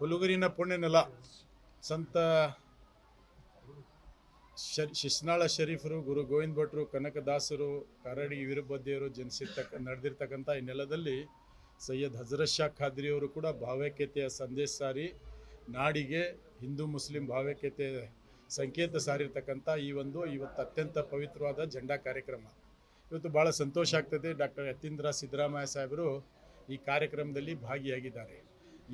ಹುಲುಗುರಿನ ಪುಣ್ಯನೆಲ ಸಂತ ಶ ಶಿಸ್ನಾಳ ಶರೀಫರು, ಗುರು ಗೋವಿಂದ ಭಟ್ರು ಕನಕದಾಸರು ಕರಡಿ ವೀರಭದ್ರೆಯವರು ಜನಿಸಿರ್ತಕ್ಕ, ನಡೆದಿರ್ತಕ್ಕಂಥ ಈ ನೆಲದಲ್ಲಿ ಸೈಯದ್ ಹಜರತ್ ಶಾ ಖಾದ್ರಿಯವರು ಕೂಡ ಭಾವೈಕ್ಯತೆಯ ಸಂದೇಶ ಸಾರಿ ನಾಡಿಗೆ ಹಿಂದೂ ಮುಸ್ಲಿಂ ಭಾವೈಕ್ಯತೆ ಸಂಕೇತ ಸಾರಿರ್ತಕ್ಕಂಥ ಈ ಒಂದು ಇವತ್ತು ಅತ್ಯಂತ ಪವಿತ್ರವಾದ ಜಂಡಾ ಕಾರ್ಯಕ್ರಮ. ಇವತ್ತು ಭಾಳ ಸಂತೋಷ ಆಗ್ತದೆ. ಡಾಕ್ಟರ್ ಯತೀಂದ್ರ ಸಿದ್ದರಾಮಯ್ಯ ಸಾಹೇಬರು ಈ ಕಾರ್ಯಕ್ರಮದಲ್ಲಿ ಭಾಗಿಯಾಗಿದ್ದಾರೆ.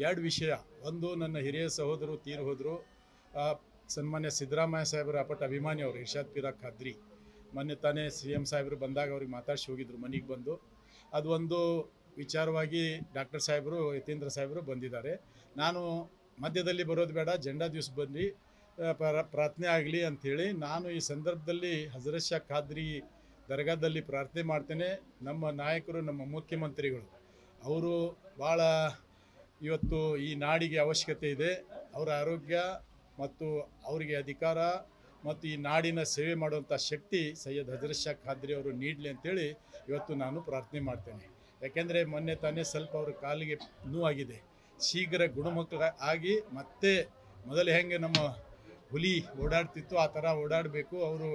ಎರಡು ವಿಷಯ. ಒಂದು, ನನ್ನ ಹಿರಿಯ ಸಹೋದರು ತೀರು ಹೋದರು. ಸನ್ಮಾನ್ಯ ಸಿದ್ದರಾಮಯ್ಯ ಸಾಹೇಬರ ಅಪಟ ಅಭಿಮಾನಿ ಅವರು, ಇರ್ಷಾದ್ ಪಿರಾ ಖಾದ್ರಿ. ಮೊನ್ನೆ ತಾನೇ ಸಿ ಎಂ ಸಾಹೇಬರು ಬಂದಾಗ ಅವ್ರಿಗೆ ಮಾತಾಡಿಸಿ ಹೋಗಿದ್ರು, ಮನೆಗೆ ಬಂದು. ಅದು ಒಂದು ವಿಚಾರವಾಗಿ ಡಾಕ್ಟರ್ ಸಾಹೇಬರು, ಯತೀಂದ್ರ ಸಾಹೇಬರು ಬಂದಿದ್ದಾರೆ. ನಾನು ಮಧ್ಯದಲ್ಲಿ ಬರೋದು ಬೇಡ, ಜೆಂಡಾ ದಿವಸ ಬಂದು ಪ್ರ- ಪ್ರಾರ್ಥನೆ ಆಗಲಿ ಅಂಥೇಳಿ ನಾನು ಈ ಸಂದರ್ಭದಲ್ಲಿ ಹಜರತ್ ಶಾ ಖಾದ್ರಿ ದರ್ಗಾದಲ್ಲಿ ಪ್ರಾರ್ಥನೆ ಮಾಡ್ತೇನೆ. ನಮ್ಮ ನಾಯಕರು, ನಮ್ಮ ಮುಖ್ಯಮಂತ್ರಿಗಳು. ಅವರು ಭಾಳ ಇವತ್ತು ಈ ನಾಡಿಗೆ ಅವಶ್ಯಕತೆ ಇದೆ. ಅವರ ಆರೋಗ್ಯ ಮತ್ತು ಅವರಿಗೆ ಅಧಿಕಾರ ಮತ್ತು ಈ ನಾಡಿನ ಸೇವೆ ಮಾಡುವಂಥ ಶಕ್ತಿ ಸೈಯದ್ ಹಜರತ್ ಶಾ ಖಾದ್ರಿ ಅವರು ನೀಡಲಿ ಅಂತೇಳಿ ಇವತ್ತು ನಾನು ಪ್ರಾರ್ಥನೆ ಮಾಡ್ತೇನೆ. ಯಾಕೆಂದರೆ ಮೊನ್ನೆ ತಾನೇ ಸ್ವಲ್ಪ ಅವ್ರ ಕಾಲಿಗೆ ನೋವಾಗಿದೆ. ಶೀಘ್ರ ಗುಣಮುಖ ಆಗಿ ಮತ್ತೆ ಮೊದಲು ಹೆಂಗೆ ನಮ್ಮ ಹುಲಿ ಓಡಾಡ್ತಿತ್ತು ಆ ಥರ ಓಡಾಡಬೇಕು. ಅವರು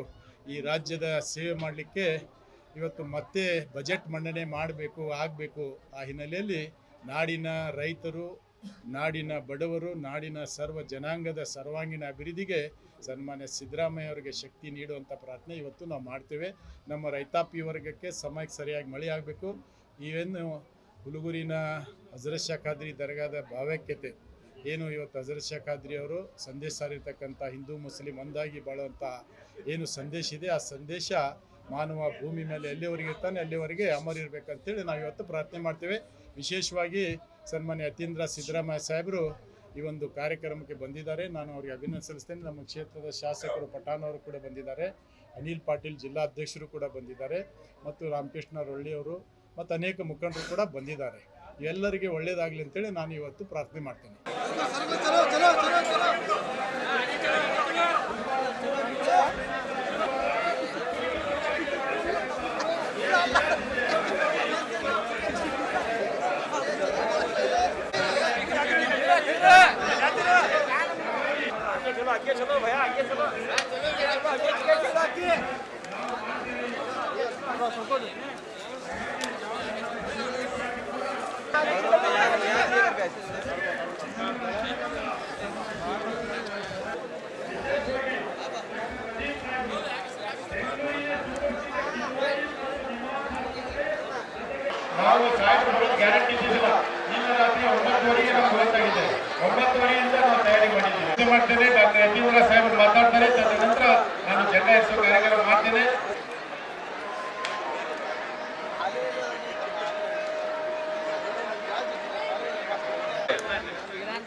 ಈ ರಾಜ್ಯದ ಸೇವೆ ಮಾಡಲಿಕ್ಕೆ ಇವತ್ತು ಮತ್ತೆ ಬಜೆಟ್ ಮಂಡನೆ ಮಾಡಬೇಕು, ಆಗಬೇಕು ಆ ಹಿನ್ನೆಲೆಯಲ್ಲಿ ನಾಡಿನ ರೈತರು, ನಾಡಿನ ಬಡವರು, ನಾಡಿನ ಸರ್ವ ಜನಾಂಗದ ಸರ್ವಾಂಗೀಣ ಅಭಿವೃದ್ಧಿಗೆ ಸನ್ಮಾನ್ಯ ಸಿದ್ದರಾಮಯ್ಯ ಅವರಿಗೆ ಶಕ್ತಿ ನೀಡುವಂಥ ಪ್ರಾರ್ಥನೆ ಇವತ್ತು ನಾವು ಮಾಡ್ತೇವೆ. ನಮ್ಮ ರೈತಾಪಿ ವರ್ಗಕ್ಕೆ ಸಮಯಕ್ಕೆ ಸರಿಯಾಗಿ ಮಳೆ ಆಗಬೇಕು. ಇವೇನು ಹುಲುಗುರಿನ ಹಜರತ್ ಖಾದ್ರಿ ದರ್ಗಾದ ಭಾವೈಕ್ಯತೆ, ಏನು ಇವತ್ತು ಹಜರತ್ ಖಾದ್ರಿ ಅವರು ಸಂದೇಶ ಸಾರಿರ್ತಕ್ಕಂಥ ಹಿಂದೂ, ಮುಸ್ಲಿಂ ಒಂದಾಗಿ ಬಾಳುವಂಥ ಏನು ಸಂದೇಶ ಇದೆ, ಆ ಸಂದೇಶ ಮಾನವ ಭೂಮಿ ಮೇಲೆ ಎಲ್ಲಿವರೆಗೆ ಇರ್ತಾನೆ ಅಲ್ಲಿವರೆಗೆ ಅಮರ್ ಇರಬೇಕಂತೇಳಿ ನಾವು ಇವತ್ತು ಪ್ರಾರ್ಥನೆ ಮಾಡ್ತೇವೆ. ವಿಶೇಷವಾಗಿ ಸನ್ಮಾನ್ಯ ಯತೀಂದ್ರ ಸಿದ್ದರಾಮಯ್ಯ ಸಾಹೇಬರು ಈ ಒಂದು ಕಾರ್ಯಕ್ರಮಕ್ಕೆ ಬಂದಿದ್ದಾರೆ. ನಾನು ಅವರಿಗೆ ಅಭಿನಂದನೆ ನಮ್ಮ ಕ್ಷೇತ್ರದ ಶಾಸಕರು ಪಠಾಣ್ ಅವರು ಕೂಡ ಬಂದಿದ್ದಾರೆ. ಅನಿಲ್ ಪಾಟೀಲ್ ಜಿಲ್ಲಾಧ್ಯಕ್ಷರು ಕೂಡ ಬಂದಿದ್ದಾರೆ. ಮತ್ತು ರಾಮಕೃಷ್ಣ ರೊಳ್ಳಿಯವರು ಮತ್ತು ಅನೇಕ ಮುಖಂಡರು ಕೂಡ ಬಂದಿದ್ದಾರೆ. ಎಲ್ಲರಿಗೆ ಒಳ್ಳೆಯದಾಗಲಿ ಅಂತೇಳಿ ನಾನು ಇವತ್ತು ಪ್ರಾರ್ಥನೆ ಮಾಡ್ತೇನೆ. आगे चलो भैया आगे चलो आगे चलो चलो आगे ನಾವು ಸಾಯಂಕಾಲ ಬರೋದು ಗ್ಯಾರಂಟಿ ಇದ್ದಿಲ್ಲ ನಿನ್ನೆ ರಾತ್ರಿ ಒಂಬತ್ತುವರೆಗೆ ನಮ್ಗೆ ಗೊತ್ತಾಗಿದೆ ಒಂಬತ್ತುವರೆಯಿಂದ ನಾವು ತಯಾರಿ ಮಾಡಿದ್ದೀವಿ. ಮಾಡ್ತೇನೆ ಡಾಕ್ಟರ್ ಯತೀಂದ್ರ ಸಾಹೇಬರು ಮಾತಾಡ್ತಾರೆ. ತದನಂತರ ನಾನು ಜೆಂಡಾ ಹೆಸರು ಕಾರ್ಯಕ್ರಮ ಮಾಡ್ತೇನೆ.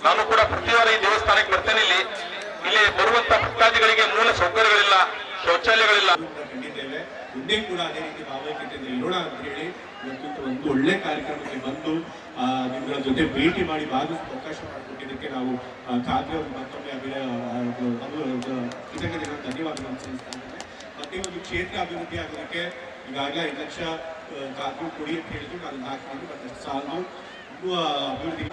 ನಾನು ಕೂಡ ಪ್ರತಿ ವಾರ ಈ ದೇವಸ್ಥಾನಕ್ಕೆ ಬರ್ತೇನೆ ಇಲ್ಲಿ. ಇಲ್ಲಿ ಬರುವಂತ ಭಕ್ತಾದಿಗಳಿಗೆ ಮೂಲ ಸೌಕರ್ಯಗಳಿಲ್ಲ, ಶೌಚಾಲಯಗಳಿಲ್ಲ. ಮುಂದೆ ಕೂಡ ಅದೇ ರೀತಿ ಭಾವೈಕ್ಯತೆ ಇರೋಣ ಅಂತ ಹೇಳಿ ಇವತ್ತು ಒಂದು ಒಳ್ಳೆ ಕಾರ್ಯಕ್ರಮಕ್ಕೆ ಬಂದು ನಿಮ್ಮಗಳ ಜೊತೆ ಭೇಟಿ ಮಾಡಿ ಭಾಗವಹಿಸಲು ಅವಕಾಶ ಮಾಡಿಕೊಟ್ಟಿದ್ದಕ್ಕೆ ನಾವು ಖಾದ್ರಿ ಅವರು ಮತ್ತೊಮ್ಮೆ ಅಭಿನಯ ಕೃತಜ್ಞತೆಗಳನ್ನು ಧನ್ಯವಾದಗಳನ್ನು ಸಲ್ಲಿಸ್ತಾ ಇದ್ದೇನೆ. ಮತ್ತೆ ಒಂದು ಕ್ಷೇತ್ರ ಅಭಿವೃದ್ಧಿ ಆಗೋದಕ್ಕೆ ಈಗಾಗಲೇ ಐದು ಲಕ್ಷ ಖಾದ್ರಿ ಕೊಡಿ ಅಂತ ಹೇಳಿದ್ರು. ನಾನು ಮತ್ತೆ ಅಷ್ಟು ಸಾಲದು, ಇನ್ನೂ ಅಭಿವೃದ್ಧಿ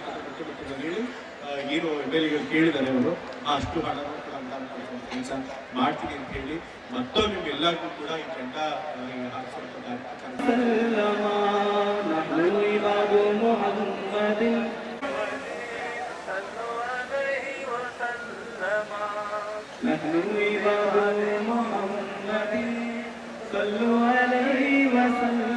ಏನು ಎಗಳು ಕೇಳಿದ್ದಾರೆ ಅವರು ಅಷ್ಟು ಹಣ ಕೆಲಸ ಮಾಡ್ತೀನಿ ಅಂತ ಹೇಳಿ ಮತ್ತೊಮ್ಮೆ ನಿಮ್ಗೆಲ್ಲರಿಗೂ ಕೂಡ ಈ ಜೆಂಡ ಹಾರಿಸುವಂತ ಕಾರ್ಯಕ್ರಮ نحن عباد محمد صلوا عليه وسلم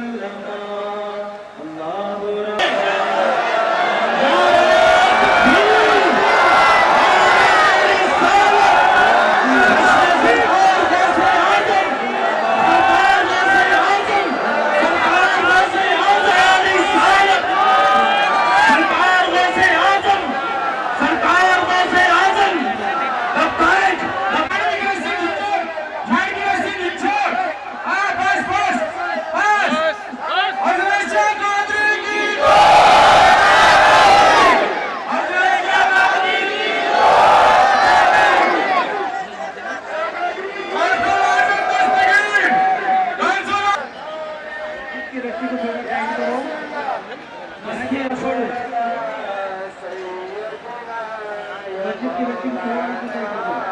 की रस्सी को थोड़ा टाइट करो मस्जिद छोड़ो मस्जिद की रस्सी को थोड़ा टाइट करो